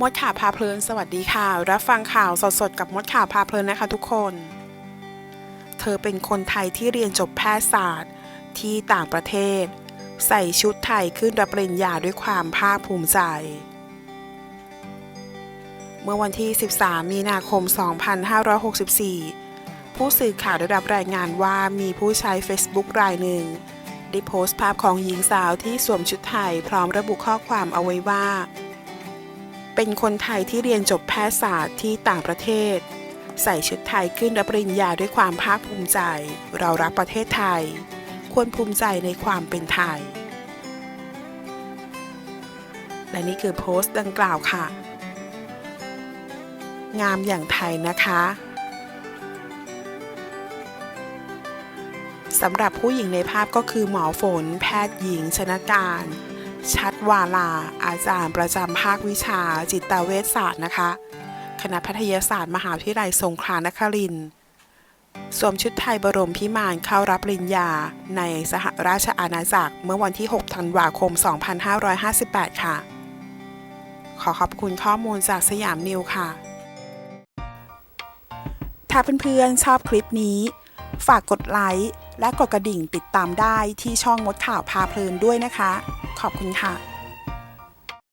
มดข่าวพาเพลินสวัสดีค่ะ รับฟังข่าวสดๆ กับมดข่าวพาเพลินนะคะทุกคน เธอเป็นคนไทยที่เรียนจบแพทยศาสตร์ที่ต่างประเทศ ใส่ชุดไทยขึ้นรับปริญญาด้วยความภาคภูมิใจ เมื่อวันที่ 13 มีนาคม 2564 ผู้สื่อข่าวได้รับรายงานว่ามีผู้ใช้ Facebook รายหนึ่ง ได้โพสต์ภาพของหญิงสาวที่สวมชุดไทยพร้อมระบุข้อความเอาไว้ว่า เป็นคนไทยที่เรียนจบแพทยศาสตร์ที่ต่างประเทศ ใส่ชุดไทยขึ้นรับปริญญาด้วยความภาคภูมิใจ เรารักประเทศไทย ควรภูมิใจในความเป็นไทย และนี่คือโพสต์ดังกล่าวค่ะ งามอย่างไทยนะคะสำหรับผู้หญิงในภาพก็คือหมอฝน แพทย์หญิง ชนการ ชัดวาลา อาจารย์ประจำภาควิชาจิตเวชศาสตร์นะคะ คณะแพทยศาสตร์มหาวิทยาลัยสงขลานครินทร์สวมชุดไทยบรมพิมานเข้ารับปริญญาในสหราชอาณาจักรเมื่อวันที่ 6 ธันวาคม 2558 ค่ะ ขอขอบคุณข้อมูลจากสยามนิวค่ะ ถ้าเพื่อนๆชอบคลิปนี้ ฝากกดไลค์และกดกระดิ่งติดตามได้ที่ช่องมดข่าวพาเพลินด้วยนะคะ ขอบคุณค่ะ